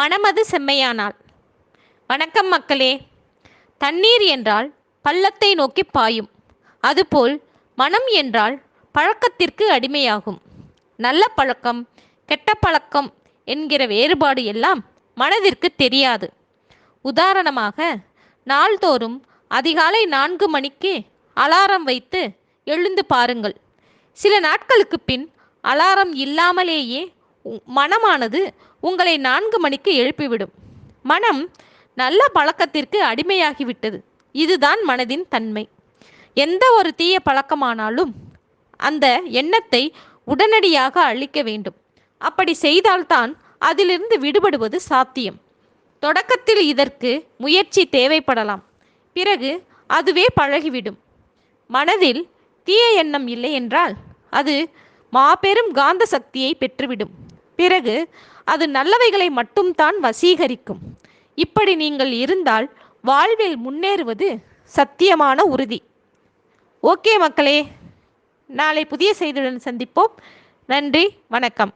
மனமது செம்மையானால். வணக்கம் மக்களே. தண்ணீர் என்றால் பள்ளத்தை நோக்கி பாயும். அதுபோல் மனம் என்றால் பழக்கத்திற்கு அடிமையாகும். நல்ல பழக்கம் கெட்ட பழக்கம் என்கிற வேறுபாடு எல்லாம் மனதிற்கு தெரியாது. உதாரணமாக நாள்தோறும் அதிகாலை நான்கு மணிக்கு அலாரம் வைத்து எழுந்து பாருங்கள். சில நாட்களுக்கு பின் அலாரம் இல்லாமலேயே மனமானது உங்களை நான்கு மணிக்கு எழுப்பிவிடும். மனம் நல்ல பழக்கத்திற்கு அடிமையாகிவிட்டது. இதுதான் மனதின் தன்மை. எந்த ஒரு தீய பழக்கமானாலும் அந்த எண்ணத்தை உடனடியாக அழிக்க வேண்டும். அப்படி செய்தால்தான் அதிலிருந்து விடுபடுவது சாத்தியம். தொடக்கத்தில் இதற்கு முயற்சி தேவைப்படலாம். பிறகு அதுவே பழகிவிடும். மனதில் தீய எண்ணம் இல்லை என்றால் அது மாபெரும் காந்த சக்தியை பெற்றுவிடும். பிறகு அது நல்லவைகளை மட்டும்தான் வசீகரிக்கும். இப்படி நீங்கள் இருந்தால் வாழ்வில் முன்னேறுவது சத்தியமான உறுதி. ஓகே மக்களே நாளை புதிய செய்தியுடன் சந்திப்போம். நன்றி வணக்கம்.